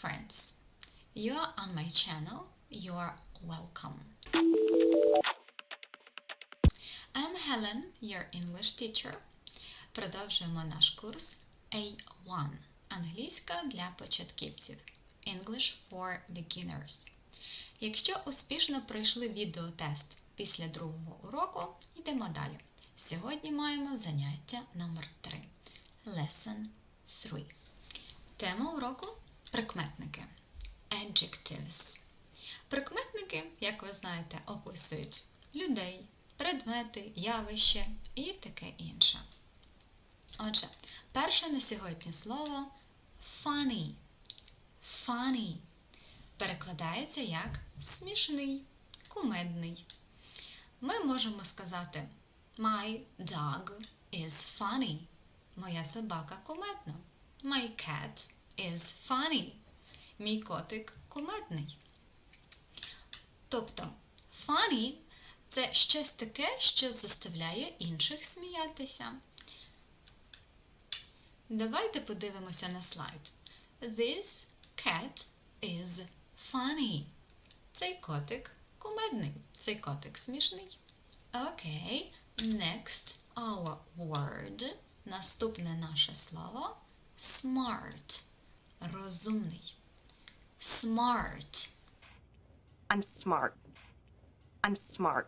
friends. You are on my channel. You are welcome. I'm Helen, your English teacher. Продовжуємо наш курс A1. Англійська для початківців. English for beginners. Якщо успішно пройшли відеотест після другого уроку, йдемо далі. Сьогодні маємо заняття номер 3 Lesson 3. Тема уроку прикметники. Adjectives. Прикметники, як ви знаєте, описують людей, предмети, явище і таке інше. Отже, перше на сьогодні слово funny. Funny перекладається як смішний, кумедний. Ми можемо сказати My dog is funny. Моя собака кумедна. My cat is funny. Мій котик кумедний. Тобто, funny – це щось таке, що заставляє інших сміятися. Давайте подивимося на слайд. This cat is funny. Цей котик кумедний. Цей котик смішний. Окей. Next our word. Наступне наше слово smart. Розумний. Smart. I'm smart. I'm smart.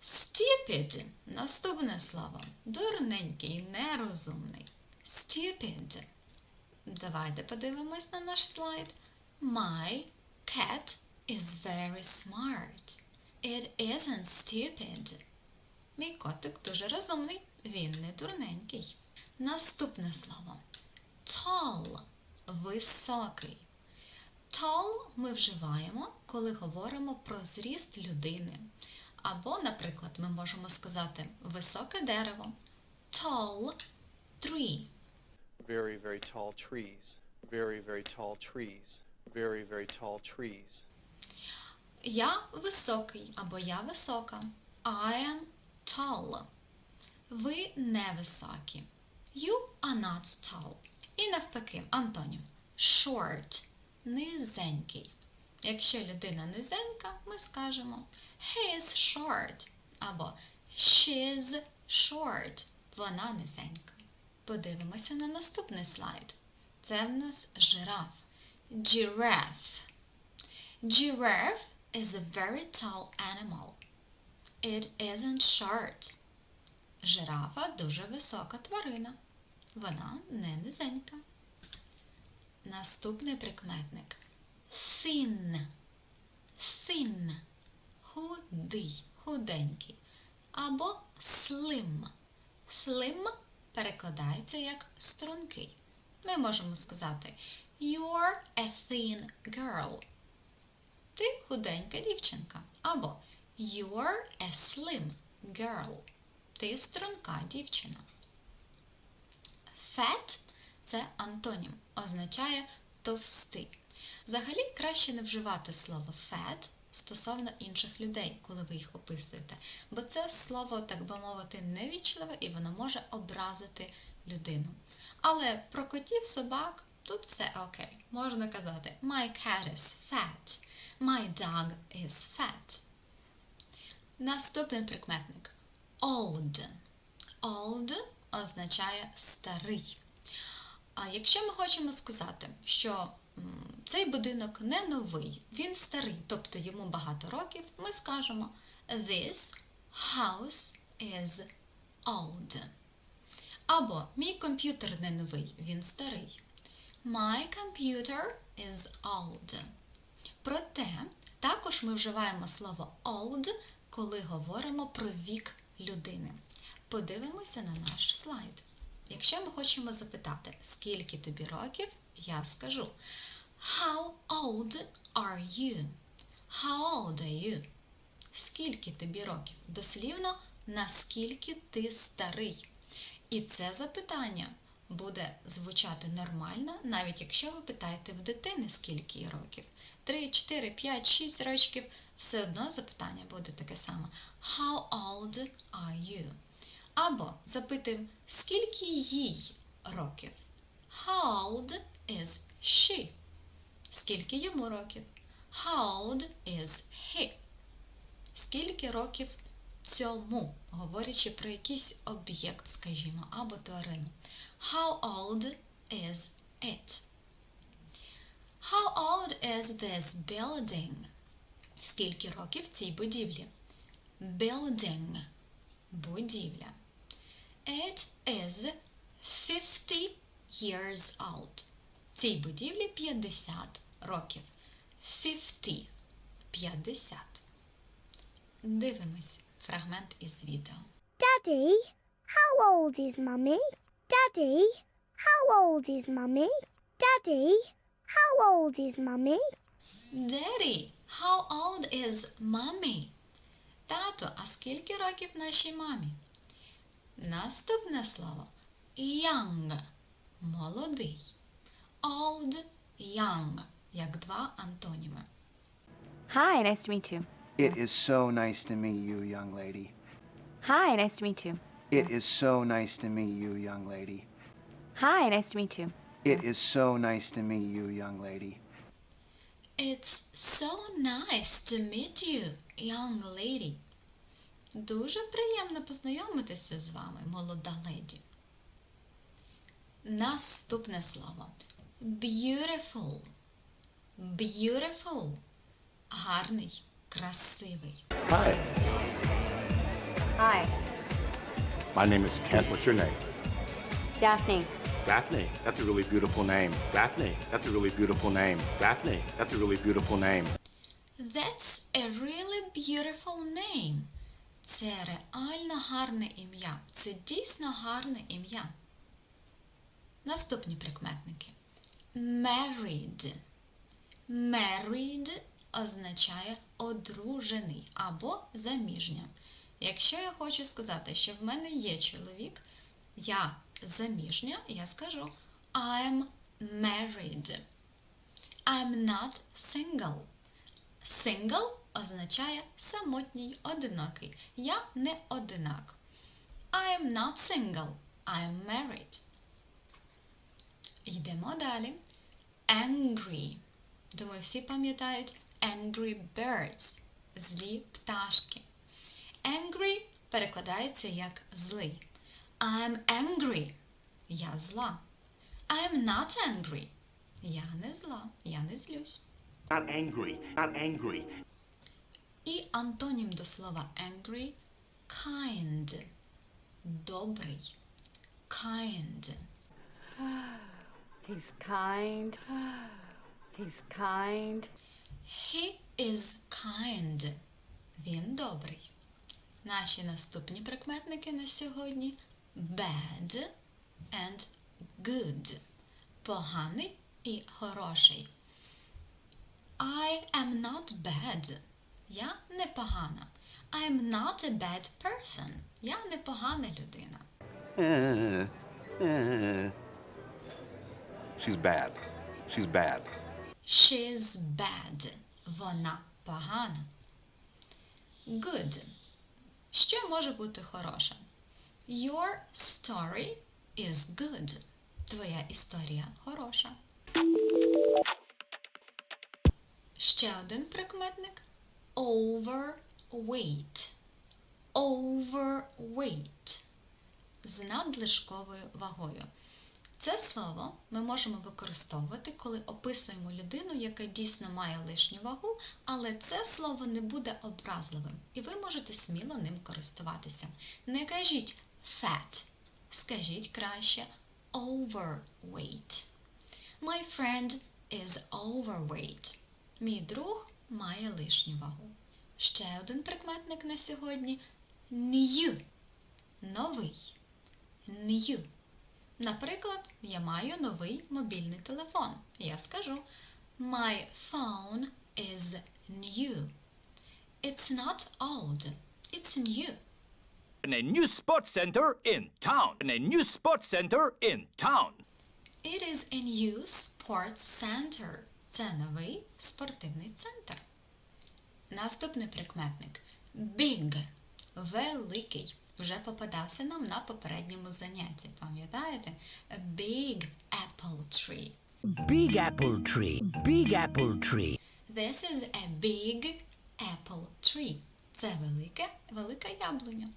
Stupid. Наступне слово. Дурненький, нерозумний. Stupid. Давайте подивимось на наш слайд. My cat is very smart. It isn't stupid. Мій котик дуже розумний. Він не дурненький. Наступне слово. Tall. Високий. Tall ми вживаємо, коли говоримо про зріст людини. Або, наприклад, ми можемо сказати високе дерево. Tall tree. very, very tall trees, very, very tall trees, very, very tall trees. Я високий або я висока. I am tall. Ви невисокі. You are not tall. І навпаки, антонім. Short. Низенький. Якщо людина низенька, ми скажемо He short. Або She's short. Вона низенька. Подивимося на наступний слайд. Це в нас жираф. Giraffe. Giraffe is a very tall animal. It isn't short. Жирафа дуже висока тварина. Вона не низенька. Наступний прикметник. Thin. Thin. Худий, худенький. Або slim. Slim перекладається як стрункий. Ми можемо сказати You're a thin girl. Ти худенька дівчинка. Або You're a slim girl. Ти струнка дівчина. Fat – це антонім, означає товстий. Взагалі краще не вживати слово fat стосовно інших людей, коли ви їх описуєте, бо це слово, так би мовити, невічливе і воно може образити людину. Але про котів, собак тут все окей. Можна казати My cat is fat. My dog is fat. Наступний прикметник old. Old означає старий. А якщо ми хочемо сказати, що цей будинок не новий, він старий, тобто йому багато років, ми скажемо This house is old. Або мій комп'ютер не новий, він старий. My computer is old. Проте також ми вживаємо слово old, коли говоримо про вік людини. Подивимося на наш слайд. Якщо ми хочемо запитати, скільки тобі років, я скажу How old are you? How old are you? Скільки тобі років? Дослівно, наскільки ти старий. І це запитання буде звучати нормально, навіть якщо ви питаєте в дитини, скільки їй років. 3, 4, 5, 6 років, все одно запитання буде таке саме. How old are you? Або запитуємо, скільки їй років? How old is she? Скільки йому років? How old is he? Скільки років цьому, говорячи про якийсь об'єкт, скажімо, або тварину. How old is it? How old is this building? Скільки років цій будівлі? Building. Будівля. It is 50 years old. Цій будівлі 50 років. 50. 50. Дивимось фрагмент із відео. Daddy, how old is Mummy? Daddy, how old is Mummy? Daddy, how old is Mummy? Daddy, how old is mommy? Тато, а скільки років нашій мамі? Наступне слово young молодий. Old, young, як два антоніми. Hi, nice to meet you. It is so nice to meet you, young lady. Hi, nice to meet you. It is so nice to meet you, young lady. Hi, nice to meet you. It is so nice to meet you, young lady. It's so nice to meet you, young lady. Дуже приємно познайомитися з вами, молода леді. Наступне слово. Beautiful. Beautiful. Гарний, красивий. Hi, Hi, my name is Kent. What's your name? Daphne. Daphne. That's a really beautiful name. Daphne. That's a really beautiful name. Daphne. That's a really beautiful name. That's a really beautiful name. Це реально гарне ім'я. Це дійсно гарне ім'я. Наступні прикметники. Married. Married означає одружений або заміжня. Якщо я хочу сказати, що в мене є чоловік, я заміжня, я скажу I'm married. I'm not single. Single означає самотній, одинокий. Я не одинак. I'm not single. I'm married. Йдемо далі. Angry. Думаю, всі пам'ятають angry birds. Злі пташки. Angry перекладається як злий. I'm angry. Я зла. I'm not angry. Я не зла. Я не злюсь. Not angry. Not angry. І антонім до слова angry kind. Добрий. Kind. He's kind. He's kind. He is kind. Він добрий. Наші наступні прикметники на сьогодні bad and good. Поганий і хороший. I am not bad. Я не погана. I am not a bad person. Я не погана людина. She's bad. She's bad. She's bad. Вона погана. Good. Що може бути хороше? Your story is good. Твоя історія хороша. Ще один прикметник. Overweight. Overweight. З надлишковою вагою. Це слово ми можемо використовувати, коли описуємо людину, яка дійсно має лишню вагу, але це слово не буде образливим, і ви можете сміло ним користуватися. Не кажіть fat, скажіть краще overweight. My friend is overweight. Мій друг має лишню вагу. Ще один прикметник на сьогодні new. Новий. New. Наприклад, я маю новий мобільний телефон. Я скажу My phone is new. It's not old. It's new. in a new sports center in town. In a new sports center in town. It is a new sports center. Це новий спортивний центр. Наступний прикметник big. Великий. Вже попадався нам на попередньому занятті. Пам'ятаєте? Big apple tree. Big apple tree. Big apple tree. This is a big apple tree. Це велике, велика яблуня.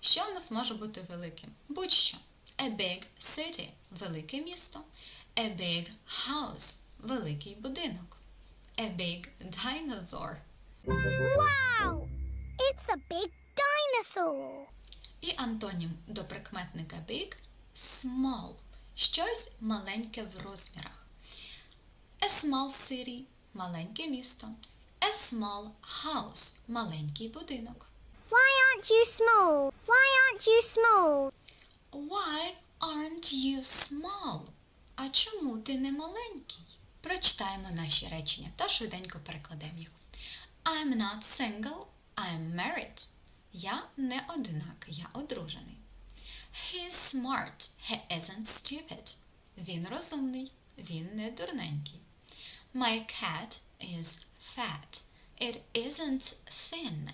Що в нас може бути великим? Будь-що. A big city – велике місто. A big house – великий будинок. A big dinosaur. Wow! It's a big dinosaur. І антонім до прикметника big – small. Щось маленьке в розмірах. A small city – маленьке місто. A small house – маленький будинок. Why aren't you small? Why aren't you small? Why aren't you small? А чому ти не маленький? Прочитаємо наші речення та швиденько перекладемо їх. I'm not single, I'm married. Я не одинак, я одружений. He's smart, he isn't stupid. Він розумний, він не дурненький. My cat is fat. It isn't thin.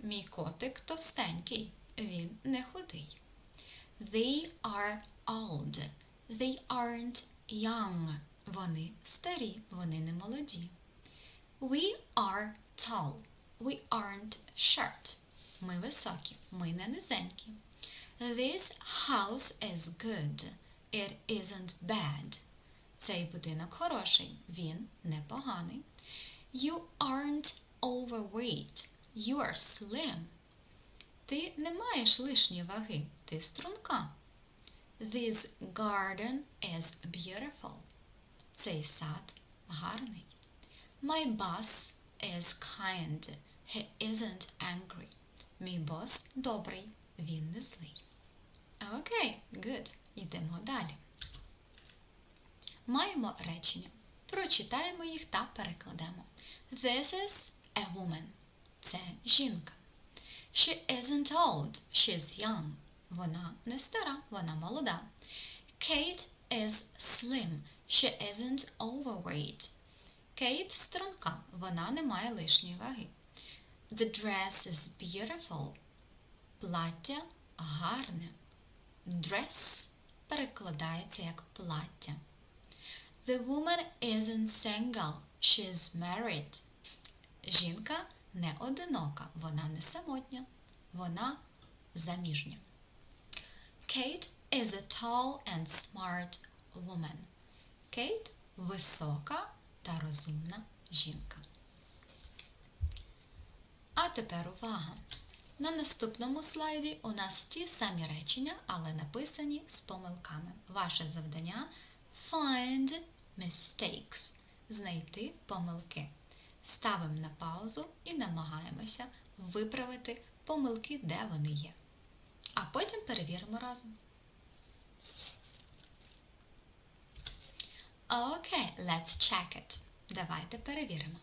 Мій котик товстенький, він не худий. They are old. They aren't young. Вони старі, вони не молоді. We are tall. We aren't short. Ми високі, ми не низенькі. This house is good. It isn't bad. Цей будинок хороший, він непоганий. You aren't overweight. You are slim. Ти не маєш лишньої ваги, ти струнка. This garden is beautiful. Цей сад гарний. My boss is kind. He isn't angry. Мій бос добрий, він не злий. Окей, good. Йдемо далі. Маємо речення. Прочитаємо їх та перекладемо. This is a woman. Це жінка. She isn't old, she's young. Вона не стара, вона молода. Kate is slim, she isn't overweight. Кейт струнка, вона не має лишньої ваги. The dress is beautiful. Плаття гарне. Dress перекладається як плаття. The woman isn't single, she's married. Жінка не одинока, вона не самотня, вона заміжня. Kate is a tall and smart woman. Кейт висока та розумна жінка. А тепер увага! На наступному слайді у нас ті самі речення, але написані з помилками. Ваше завдання find mistakes знайти помилки. Ставимо на паузу і намагаємося виправити помилки, де вони є. А потім перевіримо разом. Окей, let's check it. Давайте перевіримо.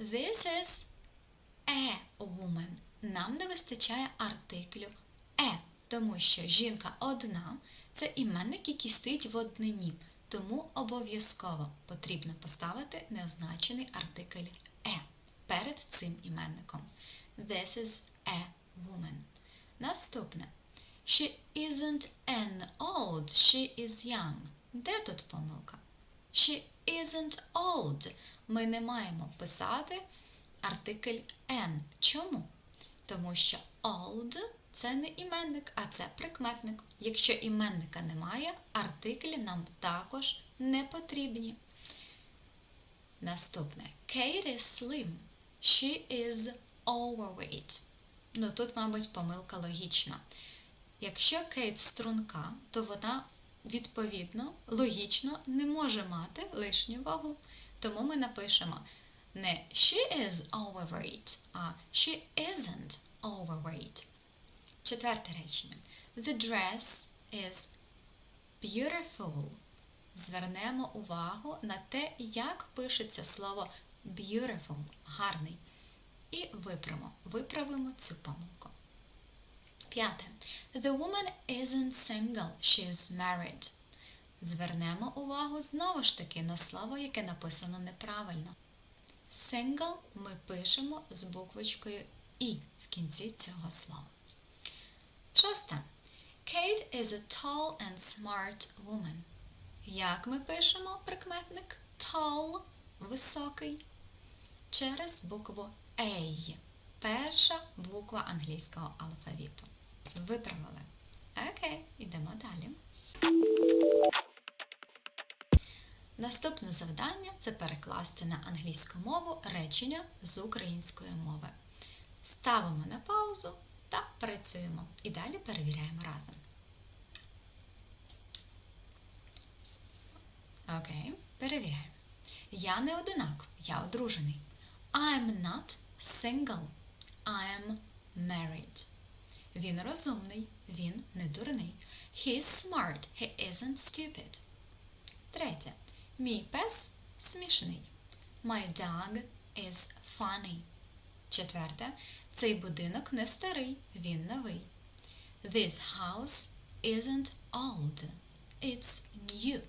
This is a woman. Нам не вистачає артиклю е, тому що жінка одна це іменник, який стоїть в однині. Тому обов'язково потрібно поставити неозначений артикль е перед цим іменником. This is a woman. Наступне. She isn't an old, she is young. Де тут помилка? She isn't old. Ми не маємо писати артикль n. Чому? Тому що old це не іменник, а це прикметник. Якщо іменника немає, артиклі нам також не потрібні. Наступне. Kate slim. She is overweight. Ну тут, мабуть, помилка логічна. Якщо Кейт струнка, то вона відповідно, логічно не може мати лишню вагу. Тому ми напишемо не she is overweight, а she isn't overweight. Четверте речення. The dress is beautiful. Звернемо увагу на те, як пишеться слово beautiful, гарний. І виправимо, виправимо цю помилку. П'яте. The woman isn't single, she married. Звернемо увагу знову ж таки на слово, яке написано неправильно. Single ми пишемо з буквочкою І в кінці цього слова. Шосте. Kate is a tall and smart woman. Як ми пишемо прикметник tall високий? Через букву A. Перша буква англійського алфавіту. Виправили. Окей, ідемо далі. Наступне завдання це перекласти на англійську мову речення з української мови. Ставимо на паузу та працюємо. І далі перевіряємо разом. Окей, перевіряємо. Я не одинак, я одружений. I'm not single. I'm married. Він розумний, він не дурний. He's smart, he isn't stupid. Третє. Мій пес смішний. My dog is funny. Четверте. Цей будинок не старий, він новий. This house isn't old. It's new.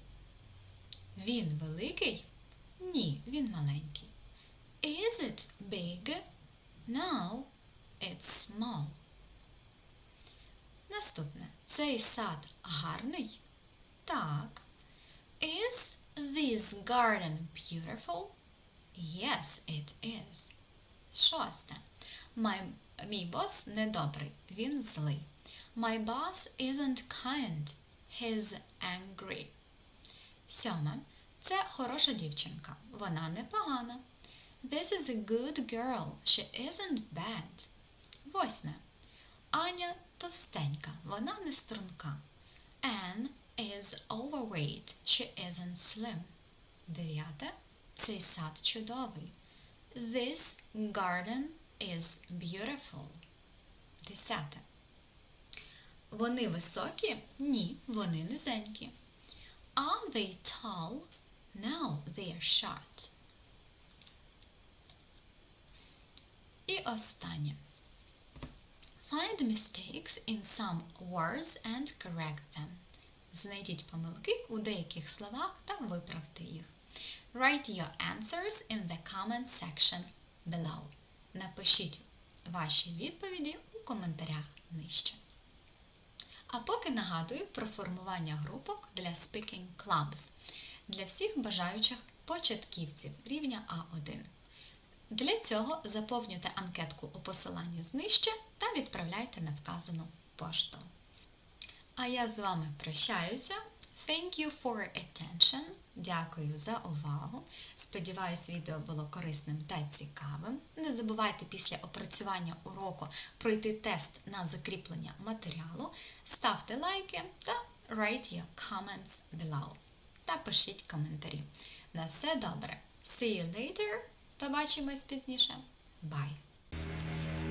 Він великий? Ні, він маленький. Is it big? No, it's small. Наступне. Цей сад гарний? Так. Is this garden beautiful? Yes, it is. Шосте. Мій бос недобрий, він злий. My boss isn't kind. He's angry. Сьоме. Це хороша дівчинка. Вона непогана. This is a good girl. She isn't bad. Восьме. Аня товстенька. Вона не струнка. Anne is overweight. She isn't slim. Дев'яте. Цей сад чудовий. This garden is beautiful. Десяте. Вони високі? Ні, вони низенькі. Are they tall? No, they are short. І останнє. Find mistakes in some words and correct them. Знайдіть помилки у деяких словах та виправте їх. Write your answers in the comment section below. Напишіть ваші відповіді у коментарях нижче. А поки нагадую про формування групок для Speaking Clubs для всіх бажаючих початківців рівня А1. Для цього заповнюйте анкетку у посиланні знижче та відправляйте на вказану пошту. А я з вами прощаюся. Thank you for attention. Дякую за увагу. Сподіваюсь, відео було корисним та цікавим. Не забувайте після опрацювання уроку пройти тест на закріплення матеріалу. Ставте лайки та write your comments below. Та пишіть коментарі. На все добре. See you later. Побачимось пізніше. Бай!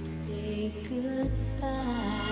Say goodbye.